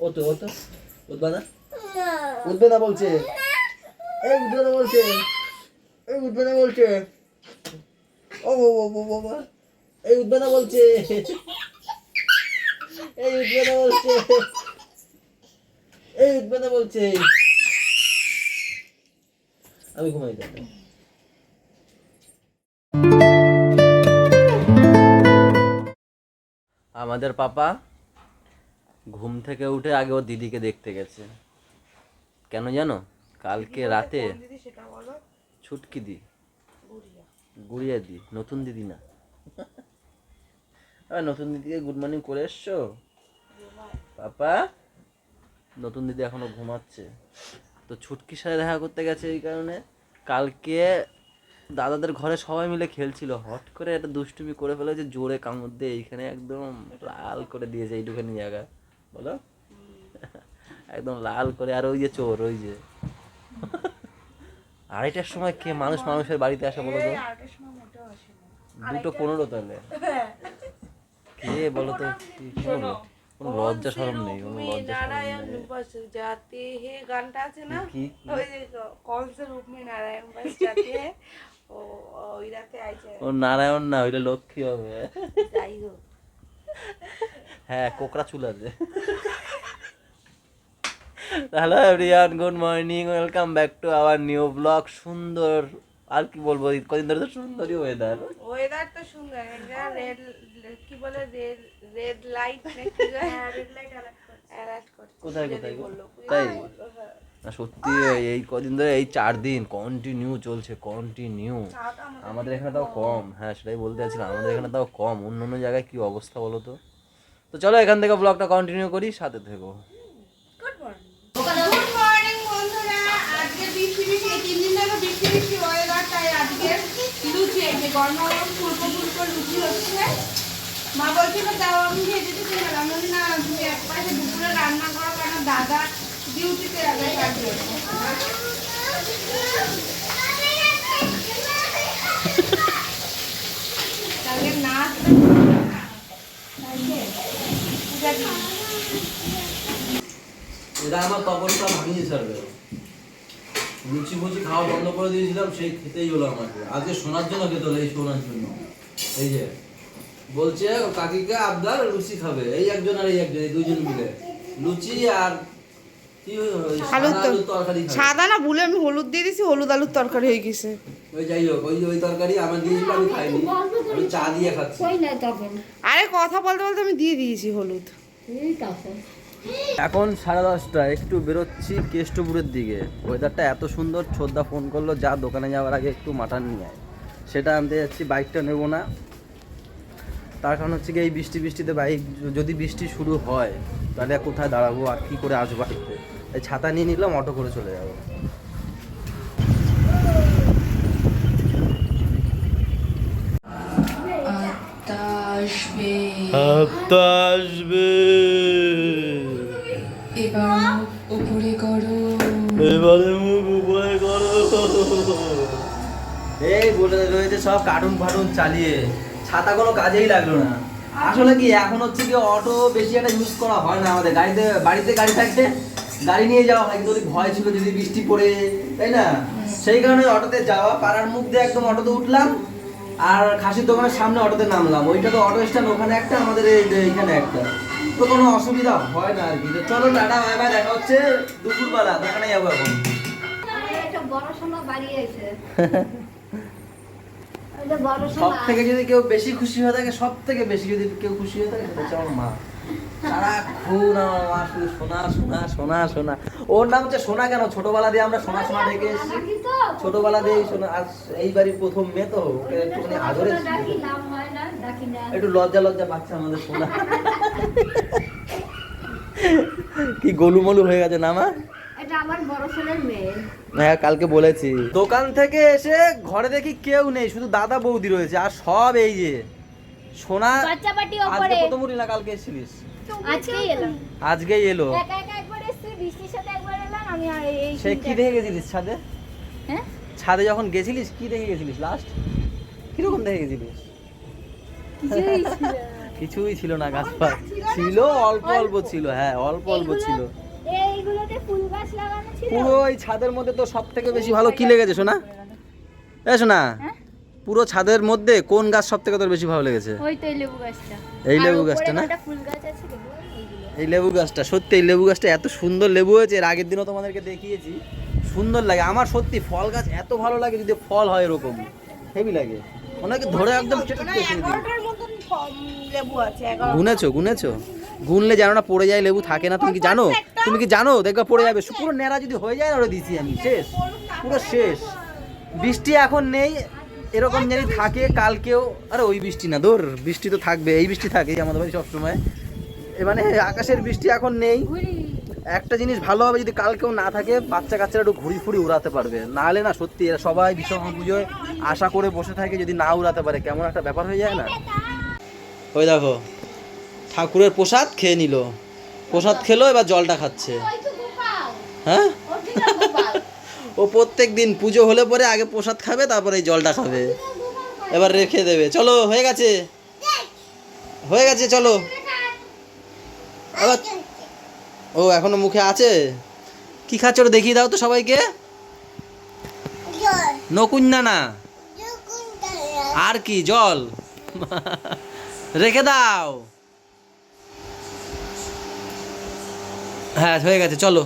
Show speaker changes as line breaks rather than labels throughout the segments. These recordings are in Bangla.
ওতো ওতো উঠবে না উঠবে না বলছে। এই উঠবে না বলছে। এই উঠবে না বলছে। ও ও ও ও বাবা এই উঠবে না বলছে। এই উঠবে না বলছে। এই উঠবে না বলছে। আমি ঘুমাই যাব। আমাদের পাপা ঘুম থেকে উঠে আগে ওর দিদিকে দেখতে গেছে। কেন জানো? কালকে রাতে ছুটকি দি। গুড়িয়া। দি নতুন দিদি না। নতুন দিদিকে গুড মর্নিং করে এসছো? পাপা নতুন দিদি এখনও ঘুমাচ্ছে। তো ছুটকির সাথে দেখা করতে গেছে এই কারণে। কালকে দাদাদের ঘরে সবাই মিলে খেলছিল। হট করে একটা দুষ্টুমি করে ফেলেছে জোরে কামড় দিয়ে এইখানে একদম লাল করে দিয়েছে এইটুখানি জায়গা বলো? একদম লাল করে। আর ওই যে চোর ওই যে। আড়াইটার সময় কে মানুষ মানুষের বাড়িতে আসে বলো তো? দুটো পনেরো তাহলে। কে বলো তো? কোনো লজ্জা শরম নেই কোনো লজ্জা
শরম রূপ নারায়ণ বাস জাতি ও
নারায়ণ না ওইটা লক্ষ্মী হবে। হ্যাঁ কোকড়া চুল আছে। Hello everyone good morning welcome back to our new blog. সুন্দর আর কি বলব কদিন ধরে তো সুন্দরই ওয়েদার
ওয়েদার তো সুন্দর এটা রেড কি বলে রেড রেড লাইট নাকি রেড লাইট অ্যালার্ট করছে।
কোথায় কোথায়
বলল
তাই?
হ্যাঁ।
সত্যি, এই কদিন ধরে এই চার দিন কন্টিনিউ চলছে কন্টিনিউ আমাদের এখানে তাও কম হ্যাঁ সেটাই বলতে চাচ্ছিলাম, আমাদের এখানে তাও কম। অন্য অন্য জায়গায় কি অবস্থা বলো তো? তো চলো এখান থেকে ব্লগটা কন্টিনিউ করি, সাথে থেকো।
মা বলছিল তাও আমি চাই আমি না দুপুরে রান্না করো, কারণ দাদা ডিউটিতে
আমার তপনটা ভাঙিয়ে ছাড়বে। লুচি মুচি খাওয়া বন্ধ করে দিয়েছিলাম, সেই খেতেই হলো আমাকে। আজকে শোনার জন্য খেতে হলো এই শোনার জন্য। এই যে, বলছে কাকিকে আবদার, লুচি খাবে। এই একজন আর এই একজন, এই দুজন মিলে। লুচি আর
আলুর
তরকারি
সাদা না ভুলে আমি হলুদ দিয়ে দিছি হলুদ আলুর তরকারি হয়ে গেছে।
ওই যাই হোক ওই ওই তরকারি আমার দিয়েছিল আমি খাইনি। আমি চা দিয়ে খাচ্ছি।
আরে কথা বলতে বলতে আমি দিয়ে দিয়েছি হলুদ।
এখন সাড়ে দশটা একটু বেরোচ্ছি কেষ্টপুরের দিকে। ওয়েদারটা এত সুন্দর ছোদ্দা ফোন করল যা দোকানে যাওয়ার আগে একটু মাটন নিয়ে আয়। সেটা আনতে যাচ্ছি বাইকটা নেব না। তার কারণ হচ্ছে কি এই বৃষ্টি বৃষ্টিতে বাইক যদি বৃষ্টি শুরু হয় তাহলে কোথায় দাঁড়াবো আর কী করে আসব বাড়িতে? ছাতা নিয়ে নিলাম অটো করে চলে যাব।
আসবে এবার মুখ উপরে করো
এই বলে রয়েছে সব কার্টুন ফাটুন চালিয়ে। ছাতা কোনো কাজেই লাগল না। আসলে কি, এখন হচ্ছে কি অটো বেশি একটা ইউজ করা হয় না আমাদের। গাড়িতে, বাড়িতে গাড়ি থাকতে গাড়ি নিয়ে যাওয়া হয় কিন্তু ভয় ছিল যদি বৃষ্টি পড়ে তাই না? সেই কারণে অটোতে যাওয়া পাড়ার মুখ দিয়ে একদম অটোতে উঠলাম আর খাসির দোকানের সামনে অটোতে নামলাম। ওইটা তো অটো স্ট্যান্ড ওখানে একটা আমাদের এই এইখানে একটা। তো কোনো অসুবিধা হয় না আর কি। চলো টাটা বাই বাই দেখা হচ্ছে দুপুরবেলা দোকানে যাব এখন। সব থেকে যদি কেউ বেশি খুশি হয়ে থাকে সব থেকে বেশি যদি কেউ খুশি হয়ে থাকে সেটা হচ্ছে আমার মা। সারাক্ষণ আমার মা শুধু সোনা সোনা সোনা সোনা। ওর নাম হচ্ছে সোনা কেন? ছোটবেলা দিয়ে আমরা সোনা সোনা ডেকে এসেছি। ছোটবেলা দিয়ে সোনা। এইবারই প্রথম মেয়ে তো ওকে একটুখানি আদরে
হয় না?
একটু লজ্জা লজ্জা পাচ্ছে আমাদের সোনা। কি গোলুমলু হয়ে গেছে না মা? হ্যাঁ কালকে বলেছি। দোকান থেকে এসে ঘরে দেখি কেউ নেই শুধু দাদা বৌদি রয়েছে আর সব এই যে। সোনা
বাচ্চা পাটি
আজকে প্রথম উঠলি না কালকে এসেছিলিস?
আজকেই এলাম।
আজকেই এলো?
একা একা একবার এসেছি বৃষ্টির সাথে একবার এলাম আমি আর এই
সে কি দেখে গেছিলিস ছাদে?
হ্যাঁ?
ছাদে যখন গেছিলিস কি দেখে গেছিলিস লাস্ট কীরকম দেখে গেছিলি কিছুই ছিল না। গাছপালা ছিল অল্প অল্প। ছিল হ্যাঁ অল্প অল্প ছিল।
এইগুলোতে ফুল গাছ লাগানো ছিল।
পুরো ওই ছাদের মধ্যে তো সব থেকে বেশি ভালো কি লেগেছে শোনা এ শোনা
হ্যাঁ?
পুরো ছাদের মধ্যে কোন গাছ সব থেকে তোর বেশি ভালো লেগেছে?
ওই তো এই লেবু গাছটা।
এই লেবু গাছটা না?
ফুল গাছ আছে
এই লেবু গাছটা সত্যি এই লেবু গাছটা এত সুন্দর লেবু হয়েছে এর আগের দিনও তোমাদেরকে দেখিয়েছি। সুন্দর লাগে আমার সত্যি ফল গাছ এত ভালো লাগে যদি ফল হয় এরকম। হেভি লাগে। অনেকে ধরে একদম গুনেছো গুনেছো? গুনলে জানো না পড়ে যায় লেবু থাকে না তুমি কি জানো? তুমি কি জানো? দেখবে পড়ে যাবে। পুরো ন্যাড়া যদি হয়ে যায় না ওটা দিছি আমি শেষ। পুরো শেষ। বৃষ্টি এখন নেই এরকম যদি থাকে, কালকেও। আরে ওই বৃষ্টি না দূর বৃষ্টি তো থাকবে, এই বৃষ্টি থাকে আমাদের বাড়ি সবসময়। মানে আকাশের বৃষ্টি এখন নেই। একটা জিনিস ভালো হবে যদি কালকেও না থাকে, বাচ্চা কাচ্চারা একটু ঘুরি ফুরি উড়াতে পারবে। নাহলে না সত্যি এরা সবাই বিশ্বকর্মা পুজোয় আশা করে বসে থাকে যদি না উড়াতে পারে, কেমন একটা ব্যাপার হয়ে যায় না? ওই দেখো, ঠাকুরের প্রসাদ খেয়ে নিল। প্রসাদ খেলো, এবার জলটা খাচ্ছে। হ্যাঁ? ও প্রত্যেক দিন পুজো হলে পরে আগে প্রসাদ খাবে তারপরে এই জলটা খাবে। এবার রেখে দেবে। চলো হয়ে গেছে? হয়ে গেছে চলো। আবার ও এখনও মুখে আছে? কি খাচ্ছ ওটা দেখিয়ে দাও তো সবাইকে। নকুঞ্জা না আর কি জল। রেখে দাও। হ্যাঁ হয়ে গেছে চলো।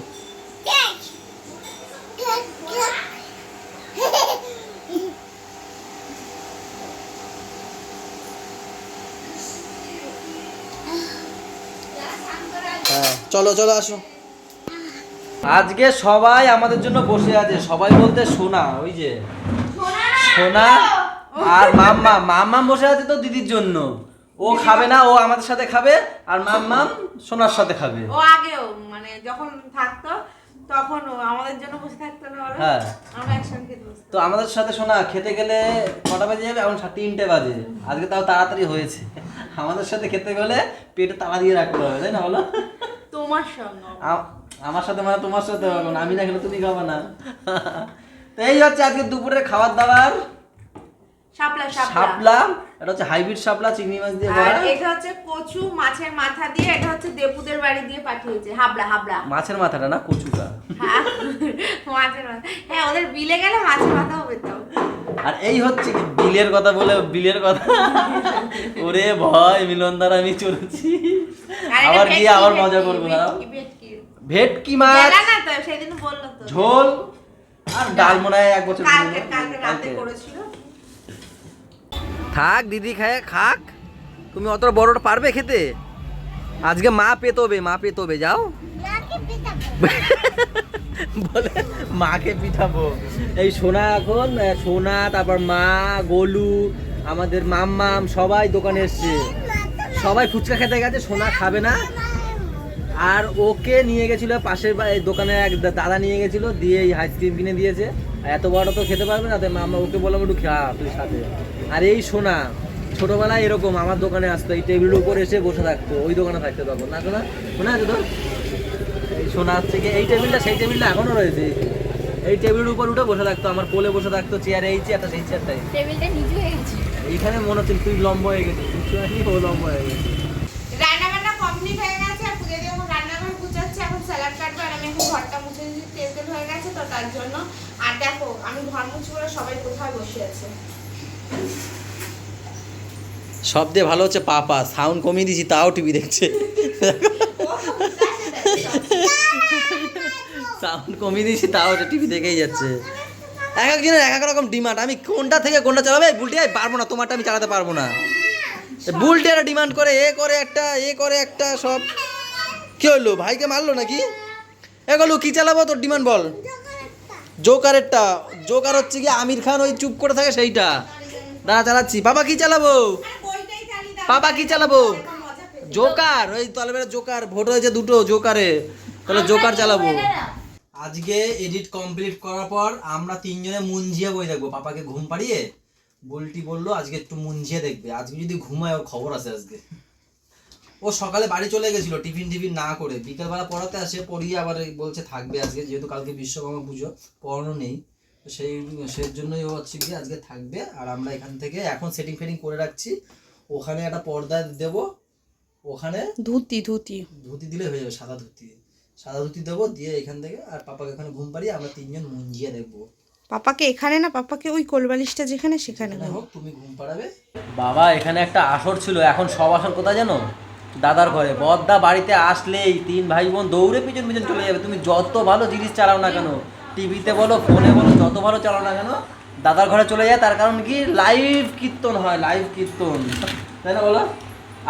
হ্যাঁ চলো চলো আসো। আজকে সবাই আমাদের জন্য বসে আছে। সবাই বলতে সোনা ওই যে। সোনা আর মাম্মা। মাম্মাম বসে আছে তো দিদির জন্য। ও খাবে না ও আমাদের সাথে খাবে আর মাম্মাম সোনার সাথে খাবে।
ও আগেও মানে যখন থাকতো তখন আমাদের জন্য বসে থাকতো না ওরা।
হ্যাঁ।
আমরা একসঙ্গে
তো আমাদের সাথে সোনা খেতে গেলে কটা বাজে যাবে এখন তিনটে বাজে। আজকে তাও তাড়াতাড়ি হয়েছে। আমাদের সাথে খেতে গেলে পেটে তালা দিয়ে রাখতে হবে তাই না বলো?
তোমার সঙ্গে।
আমার সাথে মানে তোমার সাথে হবে না। আমি না খেলে তুমি খাব না। তো এই হচ্ছে আজকে দুপুরের খাবার দাবার।
শাপলা। শাপলা
এটা হচ্ছে হাইব্রিড শাপলা চিংড়ি মাছ দিয়ে
আর
করা।
এটা হচ্ছে কচু মাছের মাথা দিয়ে এটা হচ্ছে দেপুদের বাড়ি দিয়ে পাঠিয়েছে। হাবলা হাবলা
মাছের মাথাটা না কচুটা?
হ্যাঁ, মাছের মাথা। হ্যাঁ ওদের বিলে গেলে মাছের মাথাও পেতাম
আর এই হচ্ছে বিলের কথা বলে বিলের কথা? ওরে ভয় মিলন দ্বারা আমি চলেছি আবার গিয়ে আবার মজা করব দাঁড়াও।
ভেটকি,
মাছ
না
ঝোল আর ডাল মনে হয় এক বছর
কালকে কালকে রাতে করেছিল।
থাক দিদি খায় খাক। তুমি অত বড়টা পারবে খেতে? আজকে মা পেতবে মা পেতবে যাও। বলে মাকে পিঠাবো এই সোনা এখন সোনা তারপর মা গোলু আমাদের মাম্মাম সবাই দোকানে এসছে। সবাই ফুচকা খেতে গেছে সোনা খাবে না। আর ওকে নিয়ে গেছিল পাশের দোকানে এক দাদা নিয়ে গেছিল দিয়ে এই আইসক্রিম কিনে দিয়েছে। এত বড় তো খেতে পারবে না তাই মামা ওকে বললাম একটু খা তুই সাথে। আর এই সোনা ছোটবেলায় এরকম আমার দোকানে আসতো এই টেবিলের উপর এসে বসে থাকতো ওই দোকানে থাকতে তখন। না সোনা? মনে আছে তো এই সোনা হচ্ছে কি এই টেবিলটা সেই টেবিলটা এখনও রয়েছে। এই টেবিলের উপর উঠে বসে থাকতো আমার কোলে বসে থাকতো চেয়ারে এই চেয়ারটা সেই চেয়ারটাই
টেবিলটা নিচু হয়ে গেছে
এইখানে মনে হচ্ছে তুই লম্বা হয়ে গেছিস তুই নাকি ও লম্বা হয়ে গেছে।
রান্না বান্না কমপ্লিট হয়ে গেছে আর পুজো দিয়ে এখন রান্নাঘর গুছাচ্ছে এখন স্যালাড কাটবো আর আমি এখন ঘরটা মুছে দিচ্ছি তেল তেল হয়ে গেছে তো তার জন্য। আর দেখো আমি ঘর মুছি করে সবাই কোথায় বসে আছে?
সব দিয়ে ভালো হচ্ছে পাপা। সাউন্ড কমিয়ে দিয়েছি তাও টিভি দেখছে। সাউন্ড কমিয়ে দিয়েছি তাও টিভি দেখেই যাচ্ছে। এক একজনের এক এক রকম ডিমান্ড আমি কোনটা থেকে কোনটা চালাবে? বুলটি আমি পারব না তোমারটা আমি চালাতে পারব না। বুলটি একটা ডিমান্ড করে এ করে একটা এ করে একটা সব। কি হলো ভাইকে মারলো নাকি? এ গলু কি চালাবো তোর ডিমান্ড বল। জোকারেরটা জোকার হচ্ছে কি আমির খান ওই চুপ করে থাকে সেইটা। দাঁড়া, চালাচ্ছি। বাবা, কি চালাবো? বাবা, কি চালাবো? জোকার। ওই তলবের জোকার। ভোট হয়েছে দুটো, জোকারে। তাহলে জোকার চালাবো। আজকে এডিট কমপ্লিট করার পর আমরা তিনজনে মুঞ্জিয়ে বই দেখব। পাপাকে ঘুম পাড়িয়ে বুলটি বলল, আজকে একটু মুঞ্জিয়ে দেখবে। আজকে যদি ঘুমায়, ওর খবর আছে আজকে। ও সকালে বাড়ি চলে গেছিল, টিফিন টিফিন না করে। বিকেলবেলা পড়াতে আসে, পড়িয়ে আবার বলছে, থাকবে আজকে। যেহেতু কালকে বিশ্বকর্মা পুজো, পড়ানো নেই। সেই সেই জন্যই ও হচ্ছে গিয়ে আজকে থাকবে। আর আমরা এখান থেকে এখন সেটিং ফেটিং করে রাখছি। ওখানে একটা পর্দা দেব। ওখানে
ধুতি ধুতি।
ধুতি দিলে হয়ে যাবে সাদা ধুতি। সাদা ধুতি দেবো দিয়ে এখান থেকে। আর পাপাকে এখানে ঘুম পাড়িয়ে আমরা তিনজন মঞ্জিয়ে দেখব
পাপাকে এখানে না পাপাকে ওই কোলবালিশটা যেখানে সেখানে
হোক তুমি ঘুম পাড়াবে। বাবা এখানে একটা আসর ছিল। এখন সব আসর কোথায় জানো? দাদার ঘরে। বদ্দা বাড়িতে আসলেই তিন ভাই বোন দৌড়ে পিছন পিছন চলে যাবে। তুমি যত ভালো জিনিস চালাও না কেন? টিভিতে বলো ফোনে বলো যত ভালো চালাও না কেন দাদার ঘরে চলে যায়। তার কারণ কি? লাইভ কীর্তন হয় লাইভ কীর্তন। তাই না বলো?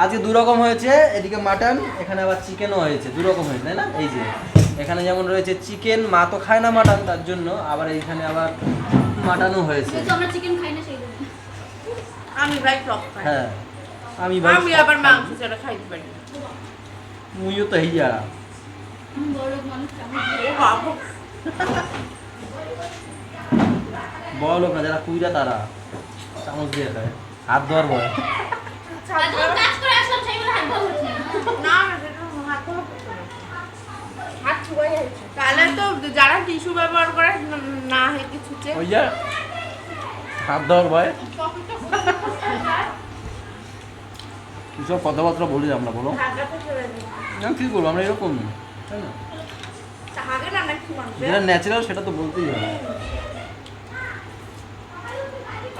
আজকে দু রকম হয়েছে এদিকে মাটন এখানে আবার চিকেনও হয়েছে। দু রকম হয়েছে তাই না? এই যে এখানে যেমন রয়েছে চিকেন মা তো খায় না মাটন তার জন্য আবার এইখানে আবার মাটনও হয়েছে।
যেহেতু আমরা চিকেন খাই না সেই জন্য।
আমি ভাই টক খাই।
হ্যাঁ আমি ভাই
আমি আবার মাংস ছাড়া খাইতে পারি না।
মুইও তো হিয়া
বড় মানুষ
বাবা।
বড় লোক না যারা কুইরা তারা। চামচ দিয়ে খায়। হাত ধোয়ার ভয়।
তাহলে তো যারা টিস্যু ব্যবহার করে না
ওই যে হাত ধোয়ার ভয়। কিসব কথাবার্তা বলি আমরা বলো? না কি করব আমরা এরকম। তাই না যেটা ন্যাচারাল সেটা তো বলতেই হবে।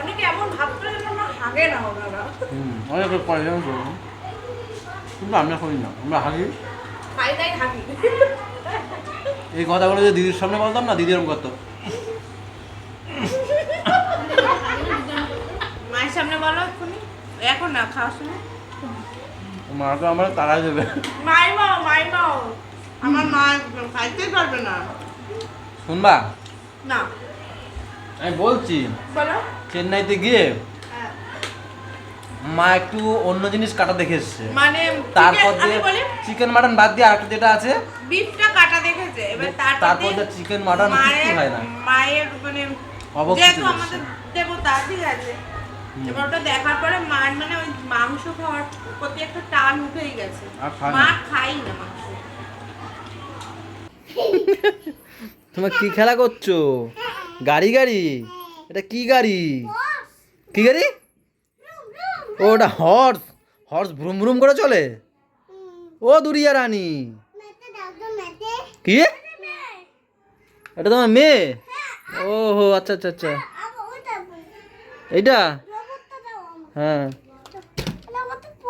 অনেকে এমন ভাব করে যেন আমরা হাগে না ওনারা
হুম অনেক পরে যেমন করব। কিন্তু আমরা করি না আমরা
খাই হাগি।
এই কথাগুলো যে দিদির সামনে বলতাম না দিদি এরকম করতো।
মায়ের সামনে বলো এক্ষুনি। এখন না খাওয়ার সময়।
মা তো আমার তাড়াই দেবে।
মাই মাও মাই মাও আমার মা খাইতেই পারবে না।
শুনবা?
না।
আমি বলছি
বলো।
চেন্নাইতে গিয়ে
হ্যাঁ।
মা একটু অন্য জিনিস কাটা দেখে এসছে।
মানে
তারপর দিয়ে চিকেন মাটন বাদ দিয়ে আরেকটা যেটা আছে
বিফটা কাটা দেখেছে। এবার তারপর
তারপর
দিয়ে
যে চিকেন মাটন কিছু হয় না।
মায়ের মানে
হচ্ছে।
আমাদের দেবতা ঠিক আছে? এবার ওটা দেখার পরে মায়ের মানে ওই মাংস খাওয়ার প্রতি একটা টান উঠেই গেছে। মা খাই না মাংস।
তোমার কি খেলা করছ? গাড়ি গাড়ি? এটা কি গাড়ি? কি গাড়ি? ও, ওটা হর্স হর্স ভ্রুম ভ্রুম করে চলে? ও, দুরিয়া রানী। কি? এটা তোমার মেয়ে? ও হো আচ্ছা আচ্ছা আচ্ছা। এইটা? হ্যাঁ।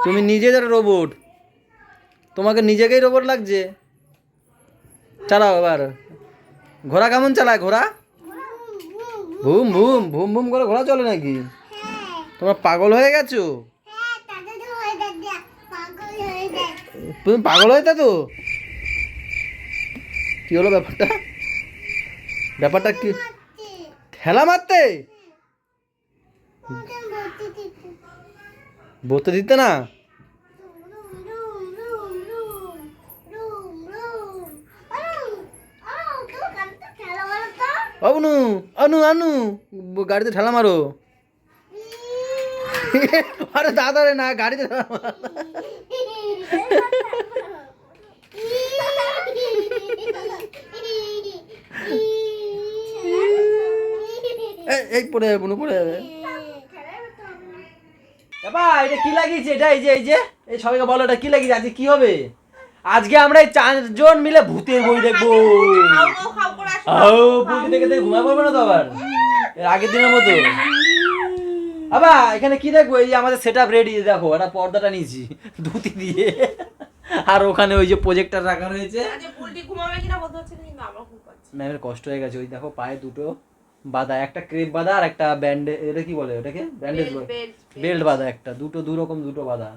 তুমি নিজে একটা রোবট তোমাকে নিজেকেই রোবট লাগছে। চালাও এবার। ঘোড়া কেমন চালায় ঘোড়া? ভুম ভুম ভুম ভুম করে ঘোড়া চলে নাকি? তোমরা পাগল হয়ে গেছো? তুমি পাগল হয়ে তো? কি হলো ব্যাপারটা? ব্যাপারটা কি? ঠেলা মারতে? বলতে দিতে না? অনু অনু আনু গাড়িতে ঠেলা মারো। আরে দাদা রে না গাড়িতে। এই, পড়ে যাবে পড়ে যাবে। এটা কি লাগিয়েছে? এটা এই যে এই যে এই সবাইকে বলো এটা কি লাগিয়েছে? আজকে কি হবে? আজকে আমরা এই চারজন মিলে ভূতের বই দেখব। ভূত দেখে দেখে ঘুমায় পড়বে না তো আবার? এর আগের দিনের মতো। আবা এখানে কি দেখব? এই যে আমাদের সেট আপ রেডি দেখো একটা পর্দাটা নিয়েছি ধুতি দিয়ে। আর ওখানে ওই যে প্রজেক্টর রাখা রয়েছে।
ঘুম
ম্যামের কষ্ট হয়ে গেছে ওই দেখো পায়ে দুটো বাঁধা একটা ক্রেপ বাঁধা আর একটা ব্যান্ডে এটা কি বলে ওটাকে? ব্যান্ডেজ বলে।
বেল্ট
বাঁধা একটা দুটো দু রকম দুটো বাঁধা।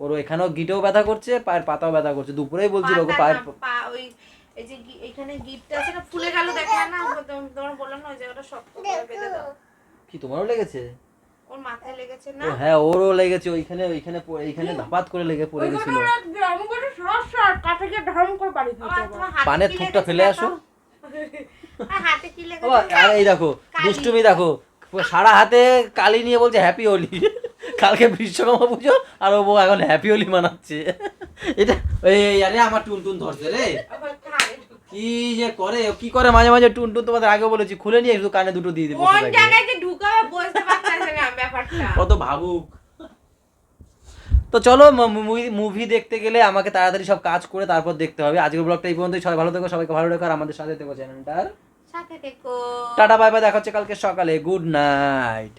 ওর এখানেও গিটেও ব্যথা করছে পায়ের পাতাও ব্যথা করছে। দুপুরেই বলছিল ওকে পায়ের
পা ওই এই যে এখানে গিফট আছে না ফুলে গেল দেখে। না? তোম- তোমার বললাম না ওই জায়গাটা শক্ত করে বেঁধে দাও।
কি তোমারও লেগেছে?
ওর মাথায় লেগেছে না?
হ্যাঁ ওরও লেগেছে। ওইখানে ওইখানে এইখানে ধাপাত করে লেগে পড়ে গেছিল। পানের থুকটা ফেলে আসো।
হাতে কি লেগেছে
বাবা, আর এই দেখো দুষ্টুমি দেখো। সারা হাতে কালি নিয়ে বলছে হ্যাপি হোলি কালকে বিশ্বকর্মা পুজো আর ও বউ এখন হ্যাপি হোলি মানাচ্ছে। এটা এই আরে আমার টুন টুন ধরছে রে। কি যে করে কি করে মাঝে মাঝে টুন টুন তোমাদের আগে বলেছি খুলে নিয়ে শুধু কানে দুটো দিয়ে দিবো
কোন জায়গায় যে ঢুকাবে বুঝতে পারতেছে না ব্যাপারটা।
কত ভাবুক। তো চলো মুভি দেখতে গেলে আমাকে তাড়াতাড়ি সব কাজ করে তারপর দেখতে হবে। আজকের ব্লগটা এই পর্যন্তই। সবাই ভালো থেকো সবাইকে ভালো রেখো আর আমাদের সাথে থেকো চ্যানেলটার।
সাথে থেকো।
টাটা বাই বাই দেখা হচ্ছে কালকে সকালে। Good night.